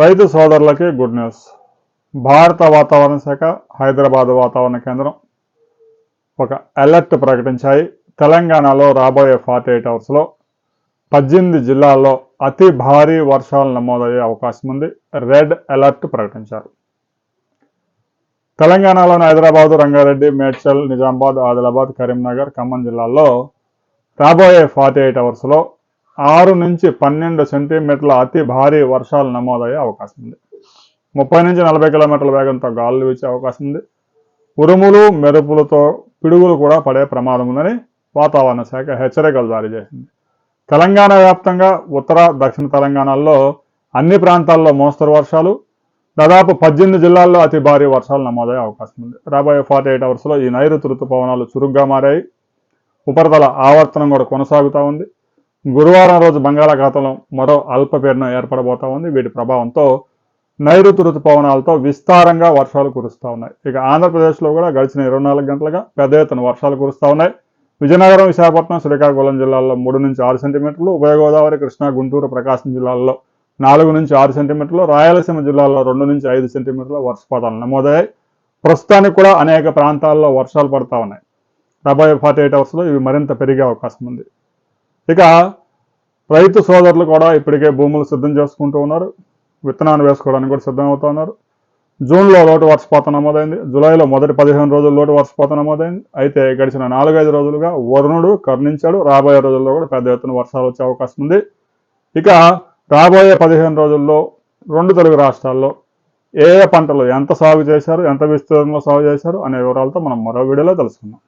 రైతు సోదరులకి good news. భారత వాతావరణ శాఖ హైదరాబాద్ వాతావరణ కేంద్రం ఒక అలర్ట్ ప్రకటించాయి. తెలంగాణలో రాబోయే ఫార్టీ ఎయిట్ అవర్స్లో పద్దెనిమిది జిల్లాల్లో అతి భారీ వర్షాలు నమోదయ్యే అవకాశం ఉంది. రెడ్ అలర్ట్ ప్రకటించారు. తెలంగాణలోని హైదరాబాద్ రంగారెడ్డి మేడ్చల్ నిజామాబాద్ ఆదిలాబాద్ కరీంనగర్ ఖమ్మం జిల్లాల్లో రాబోయే ఫార్టీ ఎయిట్ అవర్స్లో ఆరు నుంచి పన్నెండు సెంటీమీటర్ల అతి భారీ వర్షాలు నమోదయ్యే అవకాశం ఉంది. ముప్పై నుంచి నలభై కిలోమీటర్ల వేగంతో గాలులు వీచే అవకాశం ఉంది. ఉరుములు మెరుపులతో పిడుగులు కూడా పడే ప్రమాదం ఉందని వాతావరణ శాఖ హెచ్చరికలు జారీ చేసింది. తెలంగాణ వ్యాప్తంగా ఉత్తర దక్షిణ తెలంగాణలో అన్ని ప్రాంతాల్లో మోస్తరు వర్షాలు. దాదాపు పద్దెనిమిది జిల్లాల్లో అతి భారీ వర్షాలు నమోదయ్యే అవకాశం ఉంది. రాబోయే ఫార్టీ ఎయిట్ అవర్స్లో ఈ నైరుతి ఋతుపవనాలు చురుగ్గా మారాయి. ఉపరితల ఆవర్తనం కూడా కొనసాగుతూ ఉంది. గురువారం రోజు బంగాళాఖాతంలో మరో అల్పపీడనం ఏర్పడబోతా ఉంది. వీటి ప్రభావంతో నైరుతి ఋతుపవనాలతో విస్తారంగా వర్షాలు కురుస్తూ ఉన్నాయి. ఇక ఆంధ్రప్రదేశ్లో కూడా గడిచిన ఇరవై నాలుగు గంటలుగా పెద్ద ఎత్తున వర్షాలు కురుస్తూ ఉన్నాయి. విజయనగరం విశాఖపట్నం శ్రీకాకుళం జిల్లాల్లో మూడు నుంచి ఆరు సెంటీమీటర్లు ఉభయ గోదావరి కృష్ణా గుంటూరు ప్రకాశం జిల్లాల్లో నాలుగు నుంచి ఆరు సెంటీమీటర్లు రాయలసీమ జిల్లాలో రెండు నుంచి ఐదు సెంటీమీటర్ల వర్షపాతాలు నమోదయ్యాయి. ప్రస్తుతానికి కూడా అనేక ప్రాంతాల్లో వర్షాలు పడతా ఉన్నాయి. రాబోయే ఫార్టీ ఎయిట్ అవర్స్లో ఇవి మరింత పెరిగే అవకాశం ఉంది. ఇక రైతు సోదరులు కూడా ఇప్పటికే భూములు సిద్ధం చేసుకుంటూ ఉన్నారు. విత్తనాలు వేసుకోవడానికి కూడా సిద్ధమవుతా ఉన్నారు. జూన్లో లోటు వర్షపాతం నమోదైంది. జూలైలో మొదటి పదిహేను రోజులు లోటు వర్షపాతం నమోదైంది. అయితే గడిచిన నాలుగైదు రోజులుగా వరుణుడు కర్ణించాడు. రాబోయే రోజుల్లో కూడా పెద్ద ఎత్తున వర్షాలు వచ్చే అవకాశం ఉంది. ఇక రాబోయే పదిహేను రోజుల్లో రెండు తెలుగు రాష్ట్రాల్లో ఏ ఏ పంటలు ఎంత సాగు చేశారు ఎంత విస్తీర్ణంలో సాగు చేశారు అనే వివరాలతో మనం మరో వీడియోలో తెలుసుకుందాం.